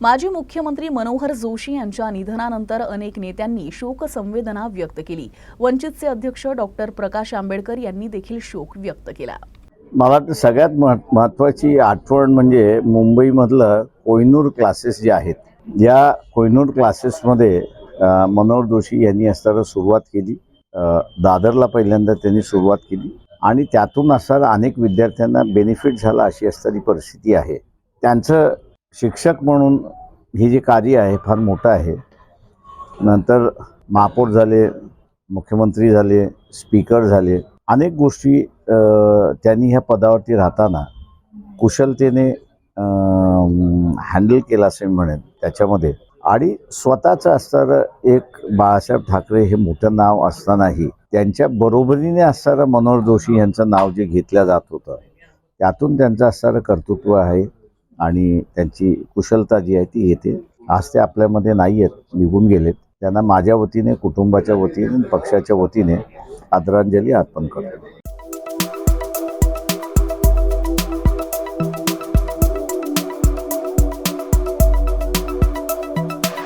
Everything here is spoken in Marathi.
माजी मुख्यमंत्री मनोहर जोशी यांच्या निधनानंतर अनेक नेत्यांनी शोकसंवेदना व्यक्त केली. वंचितचे अध्यक्ष डॉक्टर प्रकाश आंबेडकर यांनी देखील शोक व्यक्त केला. मला वाटतं सगळ्यात मह- महत्त्वाची आठवण म्हणजे मुंबईमधलं कोयनूर क्लासेस जे आहेत. या कोयनूर क्लासेसमध्ये मनोहर जोशी यांनी असताना सुरुवात केली. दादरला पहिल्यांदा त्यांनी सुरुवात केली. आणि त्यातून असणारा अनेक विद्यार्थ्यांना बेनिफिट झाला अशी असणारी परिस्थिती आहे. त्यांचं शिक्षक म्हणून हे जे कार्य आहे फार मोठं आहे. नंतर महापौर झाले मुख्यमंत्री झाले स्पीकर झाले. अनेक गोष्टी त्यांनी ह्या पदावरती राहताना कुशलतेने हँडल केला असे म्हणेन त्याच्यामध्ये. आणि स्वतःचं असणारं एक बाळासाहेब ठाकरे हे मोठं नाव असतानाही त्यांच्या बरोबरीने असणारं मनोहर जोशी यांचं नाव जे घेतलं जात होतं त्यातून त्यांचं असणारं कर्तृत्व आहे. आणि त्यांची कुशलता जी आहे ती येते. आज ते आपल्यामध्ये नाही आहेत निघून गेलेत. त्यांना माझ्या वतीने कुटुंबाच्या वतीने पक्षाच्या वतीने आदरांजली अर्पण करतो.